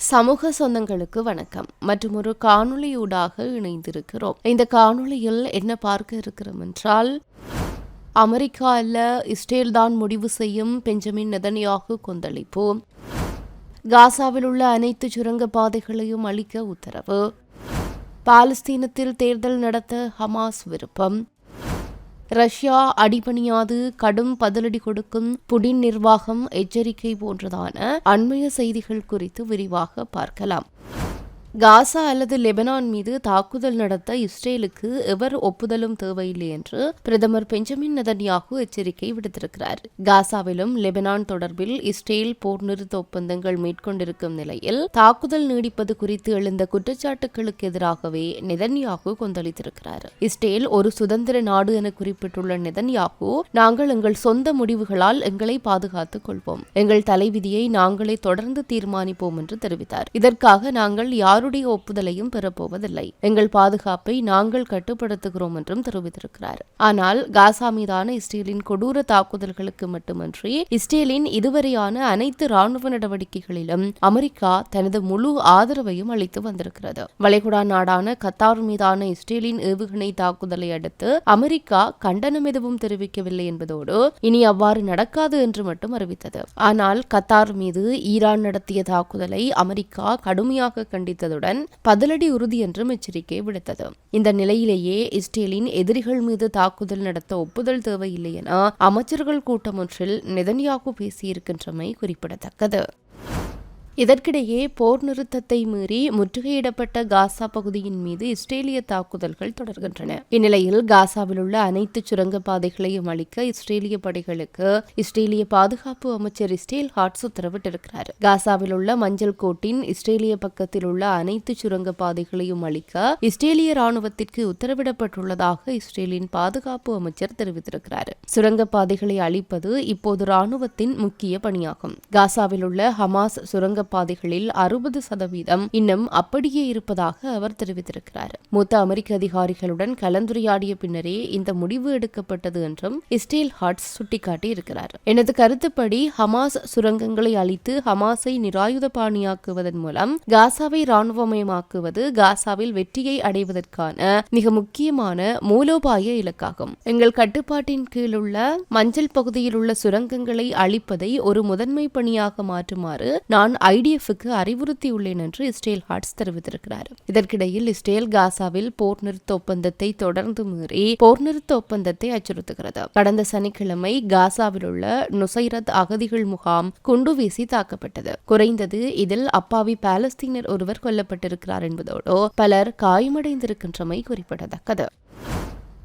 சமூக சொந்தங்களுக்கு வணக்கம். மற்றும் ஒரு காணொளியூடாக இணைந்திருக்கிறோம். இந்த காணொளியில் என்ன பார்க்க இருக்கிறோம் என்றால் அமெரிக்கா அல்ல இஸ்ரேல் தான் முடிவு செய்யும் பெஞ்சமின் நெதனியாக கொந்தளிப்பு காசாவில் உள்ள அனைத்து சுரங்க பாதைகளையும் அளிக்க உத்தரவு பாலஸ்தீனத்தில் தேர்தல் நடத்த ஹமாஸ் விருப்பம் ரஷ்யா அடிபணியாது கடும் பதிலடி கொடுக்கும் புடின் நிர்வாகம் எச்சரிக்கை போன்றதான அண்மைய செய்திகள் குறித்து விரிவாக பார்க்கலாம். காசா அல்லது லெபனான் மீது தாக்குதல் நடத்த இஸ்ரேலுக்கு எவர் ஒப்புதலும் தேவையில்லை என்று பிரதமர் பெஞ்சமின் நதன்யாகு எச்சரிக்கை விடுத்திருக்கிறார். காசாவிலும் லெபனான் தொடர்பில் இஸ்ரேல் போர் நிறுத்த ஒப்பந்தங்கள் மேற்கொண்டிருக்கும் நிலையில் தாக்குதல் நீடிப்பது குறித்து எழுந்த குற்றச்சாட்டுகளுக்கு எதிராகவே நெதன்யாகு கொந்தளித்திருக்கிறார். இஸ்ரேல் ஒரு சுதந்திர நாடு என குறிப்பிட்டுள்ள நெதன்யாகு நாங்கள் எங்கள் சொந்த முடிவுகளால் எங்களை பாதுகாத்துக் கொள்வோம். எங்கள் தலைவிதியை நாங்களே தொடர்ந்து தீர்மானிப்போம் என்று தெரிவித்தார். இதற்காக நாங்கள் யாருடைய ஒப்புதலையும் பெறப்போவதில்லை. எங்கள் பாதுகாப்பை நாங்கள் கட்டுப்படுத்துகிறோம் என்றும் தெரிவித்திருக்கிறார். ஆனால் காசா மீதான இஸ்ரேலின் கொடூர தாக்குதல்களுக்கு மட்டுமன்றி இஸ்ரேலின் இதுவரையான அனைத்து ராணுவ நடவடிக்கைகளிலும் அமெரிக்கா தனது முழு ஆதரவையும் அளித்து வந்திருக்கிறது. வளைகுடா நாடான கத்தார் மீதான இஸ்ரேலின் ஏவுகணை தாக்குதலை அடுத்து அமெரிக்கா கண்டனம் எதுவும் தெரிவிக்கவில்லை என்பதோடு இனி அவ்வாறு நடக்காது என்று மட்டும் அறிவித்தது. ஆனால் கத்தார் மீது ஈரான் நடத்திய தாக்குதலை அமெரிக்கா கடுமையாக கண்டித்தது. கண்டித்ததுடன் பதிலடி உறுதி என்றும் எச்சரிக்கை விடுத்தது. இந்த நிலையிலேயே இஸ்ரேலின் எதிரிகள் மீது தாக்குதல் நடத்த ஒப்புதல் தேவையில்லை என அமைச்சர்கள் கூட்டம் ஒன்றில் நெதன்யாகு பேசியிருக்கின்றமை குறிப்பிடத்தக்கது. இதற்கிடையே போர் நிறுத்தத்தை மீறி முற்றுகையிடப்பட்ட காசா பகுதியின் மீது இஸ்ரேலிய தாக்குதல்கள் தொடர்கின்றன. இந்நிலையில் காசாவில் உள்ள அனைத்து சுரங்கப்பாதைகளையும் அளிக்க இஸ்ரேலிய படைகளுக்கு இஸ்ரேலிய பாதுகாப்பு அமைச்சர் இஸ்ரேல் ஹாட்ஸ் உத்தரவிட்டிருக்கிறார். காசாவில் உள்ள மஞ்சள் கோட்டின் இஸ்ரேலிய பக்கத்தில் உள்ள அனைத்து சுரங்கப்பாதைகளையும் அளிக்க இஸ்ரேலிய ராணுவத்திற்கு உத்தரவிடப்பட்டுள்ளதாக இஸ்ரேலின் பாதுகாப்பு அமைச்சர் தெரிவித்திருக்கிறார். சுரங்கப்பாதைகளை அளிப்பது இப்போது ராணுவத்தின் முக்கிய பணியாகும். காசாவில் உள்ள ஹமாஸ் சுரங்க பாதைகளில் அறுபது சதவீதம் இன்னும் அப்படியே இருப்பதாக அவர் தெரிவித்திருக்கிறார். மூத்த அமெரிக்க அதிகாரிகளுடன் கலந்துரையாடிய பின்னரே இந்த முடிவு எடுக்கப்பட்டது என்றும் இஸ்டேல் ஹாட்ஸ் சுட்டிக்காட்டி இருக்கிறார் எனது கருத்துப்படி ஹமாஸ் சுரங்கங்களை அழித்து ஹமாஸை நிராயுத பாணியாக்குவதன் மூலம் காசாவை இராணுவமயமாக்குவது காசாவில் வெற்றியை அடைவதற்கான மிக முக்கியமான மூலோபாய இலக்காகும். எங்கள் கட்டுப்பாட்டின் கீழ் உள்ள மஞ்சள் பகுதியில் உள்ள சுரங்கங்களை அழிப்பதை ஒரு முதன்மை பணியாக மாற்றுமாறு நான் ஐடிஎஃப்க்கு அறிவுறுத்தியுள்ளேன் என்று இஸ்ரேல் ஹார்ட்ஸ் தெரிவித்திருக்கிறார். இதற்கிடையில் இஸ்ரேல் காசாவில் போர் நிறுத்த ஒப்பந்தத்தை தொடர்ந்து மீறி போர் நிறுத்த ஒப்பந்தத்தை அச்சுறுத்துகிறது. கடந்த சனிக்கிழமை காசாவில் உள்ள நுசைரத் அகதிகள் முகாம் குண்டு வீசி தாக்கப்பட்டது. குறைந்தது இதில் அப்பாவி பாலஸ்தீனர் ஒருவர் கொல்லப்பட்டிருக்கிறார் என்பதோடு பலர் காயமடைந்திருக்கின்றமை குறிப்பிடத்தக்கது.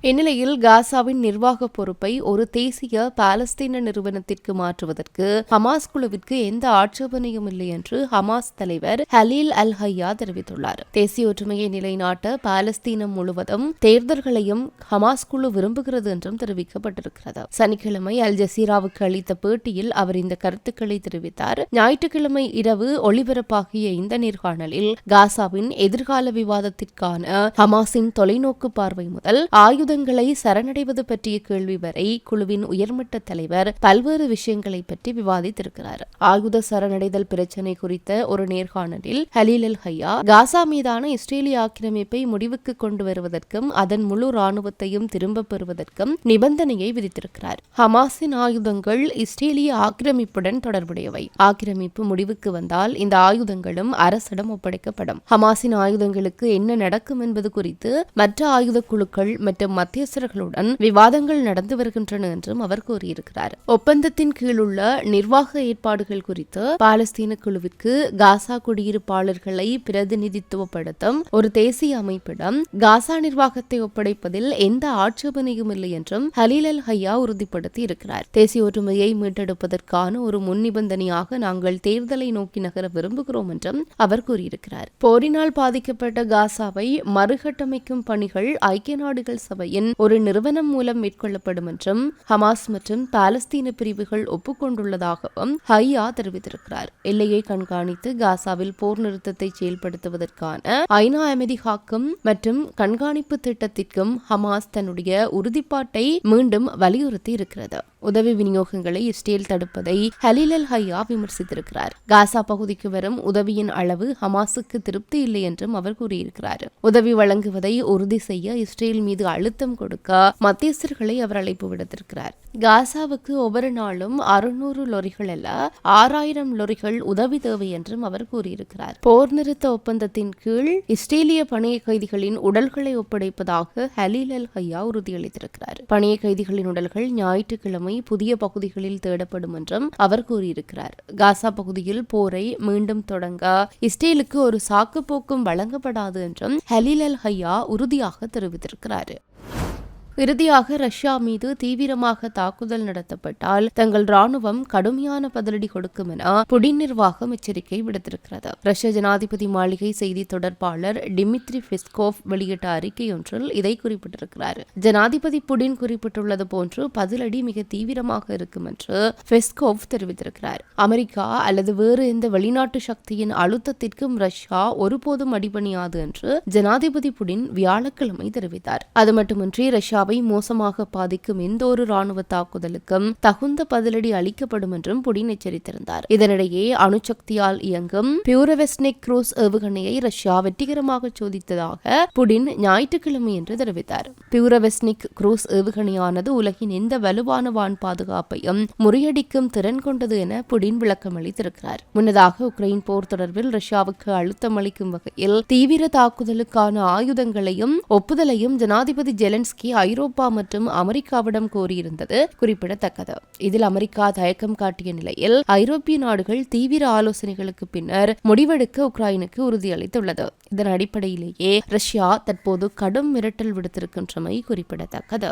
இந்நிலையில் காசாவின் நிர்வாக பொறுப்பை ஒரு தேசிய பாலஸ்தீன நிறுவனத்திற்கு மாற்றுவதற்கு ஹமாஸ் குழுவிற்கு எந்த ஆட்சேபனையும் இல்லை என்று ஹமாஸ் தலைவர் ஹலீல் அல் ஹையா தெரிவித்துள்ளார். தேசிய ஒற்றுமையை நிலைநாட்ட பாலஸ்தீனம் முழுவதும் தேர்தல்களையும் ஹமாஸ் குழு விரும்புகிறது என்றும் தெரிவிக்கப்பட்டிருக்கிறது. சனிக்கிழமை அல் ஜசீராவுக்கு அளித்த பேட்டியில் அவர் இந்த கருத்துக்களை தெரிவித்தார். ஞாயிற்றுக்கிழமை இரவு ஒளிபரப்பாகிய இந்த நேர்காணலில் காசாவின் எதிர்கால விவாதத்திற்கான ஹமாஸின் தொலைநோக்கு பார்வை முதல் ஆயுத ஆயுதங்களை சரணடைவது பற்றிய கேள்வி வரை குழுவின் உயர்மட்ட தலைவர் பல்வேறு விஷயங்களை பற்றி விவாதித்திருக்கிறார். ஆயுத சரணடைதல் பிரச்சினை குறித்த ஒரு நேர்காணலில் ஹலீல் அல் ஹையா காசா மீதான இஸ்ரேலிய ஆக்கிரமிப்பை முடிவுக்கு கொண்டு வருவதற்கும் அதன் முழு ராணுவத்தையும் திரும்ப பெறுவதற்கும் நிபந்தனையை விதித்திருக்கிறார். ஹமாஸின் ஆயுதங்கள் இஸ்ரேலிய ஆக்கிரமிப்புடன் தொடர்புடையவை. ஆக்கிரமிப்பு முடிவுக்கு வந்தால் இந்த ஆயுதங்களும் அரசிடம் ஒப்படைக்கப்படும். ஹமாஸின் ஆயுதங்களுக்கு என்ன நடக்கும் என்பது குறித்து மற்ற ஆயுத குழுக்கள் மற்றும் மத்தியஸ்தர்களுடன் விவாதங்கள் நடந்து வருகின்றன என்றும் அவர் கூறியிருக்கிறார். ஒப்பந்தத்தின் கீழ் உள்ள நிர்வாக ஏற்பாடுகள் குறித்து பாலஸ்தீன குழுவிற்கு காசா குடியிருப்பாளர்களை பிரதிநிதித்துவப்படுத்தும் ஒரு தேசிய அமைப்பிடம் காசா நிர்வாகத்தை ஒப்படைப்பதில் எந்த ஆட்சேபனையும் இல்லை என்றும் ஹலீல் அல் ஹையா உறுதிப்படுத்தி இருக்கிறார் தேசிய ஒற்றுமையை மீட்டெடுப்பதற்கான ஒரு முன் நிபந்தனையாக நாங்கள் தேர்தலை நோக்கி நகர விரும்புகிறோம் என்றும் அவர் கூறியிருக்கிறார். போரினால் பாதிக்கப்பட்ட காசாவை மறுகட்டமைக்கும் பணிகள் ஐக்கிய நாடுகள் சபையில் உதவியின் ஒரு நிறுவனம் மூலம் மேற்கொள்ளப்படும் என்றும் ஹமாஸ் மற்றும் பாலஸ்தீன பிரிவுகள் ஒப்புக்கொண்டுள்ளதாகவும் ஹையா தெரிவித்திருக்கிறார். எல்லையை கண்காணித்து காசாவில் போர் நிறுத்தத்தை செயல்படுத்துவதற்கான ஐநா அமைதி காக்கும் மற்றும் கண்காணிப்பு திட்டத்திற்கும் ஹமாஸ் தன்னுடைய உறுதிப்பாட்டை மீண்டும் வலியுறுத்தி இருக்கிறது உதவி விநியோகங்களை இஸ்ரேல் தடுப்பதை ஹலீல் அல் ஹையா விமர்சித்திருக்கிறார். காசா பகுதிக்கு வரும் உதவியின் அளவு ஹமாஸுக்கு திருப்தி இல்லை என்றும் அவர் கூறியிருக்கிறார். உதவி வழங்குவதை உறுதி செய்ய இஸ்ரேல் மீது அழுத்தம் கொடுக்க மத்தியஸ்தர்களை அவர் அழைப்பு விடுத்திருக்கிறார். காசாவுக்கு ஒவ்வொரு நாளும் அறுநூறு லொரிகள் அல்ல ஆறாயிரம் லொரிகள் உதவி தேவை என்றும் அவர் கூறியிருக்கிறார். போர் நிறுத்த ஒப்பந்தத்தின் கீழ் இஸ்ரேலிய பணிய கைதிகளின் உடல்களை ஒப்படைப்பதாக ஹலீல் அல் ஹையா உறுதியளித்திருக்கிறார். பணிய கைதிகளின் உடல்கள் ஞாயிற்றுக்கிழமை புதிய பகுதிகளில் தேடப்படும் என்றும் அவர் கூறியிருக்கிறார். காசா பகுதியில் போரை மீண்டும் தொடங்க இஸ்ரேலுக்கு ஒரு சாக்கு போக்கும் வழங்கப்படாது என்றும் ஹலீல் அல் ஹையா உறுதியாக தெரிவித்திருக்கிறார். இறுதியாக ரஷ்யா மீது தீவிரமாக தாக்குதல் நடத்தப்பட்டால் தங்கள் ராணுவம் கடுமையான பதிலடி கொடுக்கும் என புடின் நிர்வாகம் எச்சரிக்கை விடுத்திருக்கிறது. ரஷ்ய ஜனாதிபதி மாளிகை செய்தி தொடர்பாளர் டிமித்ரி பெஸ்கோவ் வெளியிட்ட அறிக்கை ஒன்றில் இதை குறிப்பிட்டிருக்கிறார். ஜனாதிபதி புடின் குறிப்பிட்டுள்ளது போன்று பதிலடி மிக தீவிரமாக இருக்கும் என்று பெஸ்கோவ் தெரிவித்திருக்கிறார். அமெரிக்கா அல்லது வேறு எந்த வெளிநாட்டு சக்தியின் அழுத்தத்திற்கும் ரஷ்யா ஒருபோதும் அடிபணியாது என்று ஜனாதிபதி புடின் வியாழக்கிழமை தெரிவித்தார். அது மட்டுமின்றி ரஷ்யா இந்தியாவை மோசமாக பாதிக்கும் எந்த ஒரு ராணுவ தாக்குதலுக்கும் தகுந்த பதிலடி அளிக்கப்படும் என்றும் புடின் எச்சரித்திருந்தார். இதனிடையே அணுசக்தியால் இயங்கும் பியூரவெஸ்னிக் குரூஸ் ஏவுகணையை ரஷ்யா வெற்றிகரமாக சோதித்ததாக புடின் ஞாயிற்றுக்கிழமை என்று தெரிவித்தார். பியூரவெஸ்னிக் குரூஸ் ஏவுகணையானது உலகின் எந்த வலுவான வான் பாதுகாப்பையும் முறியடிக்கும் திறன் கொண்டது என புடின் விளக்கம் அளித்திருக்கிறார் முன்னதாக உக்ரைன் போர் தொடர்பில் ரஷ்யாவுக்கு அழுத்தம் அளிக்கும் வகையில் தீவிர தாக்குதலுக்கான ஆயுதங்களையும் ஒப்புதலையும் ஜனாதிபதி ஜெலன்ஸ்கி ஐரோப்பா மற்றும் அமெரிக்காவிடம் கோரியிருந்தது குறிப்பிடத்தக்கது. இதில் அமெரிக்கா தயக்கம் காட்டிய நிலையில் ஐரோப்பிய நாடுகள் தீவிர ஆலோசனைகளுக்கு பின்னர் முடிவெடுக்க உக்ரைனுக்கு உறுதியளித்துள்ளது. இதன் அடிப்படையிலேயே ரஷ்யா தற்போது கடும் மிரட்டல் விடுத்திருக்கின்றமை குறிப்பிடத்தக்கது.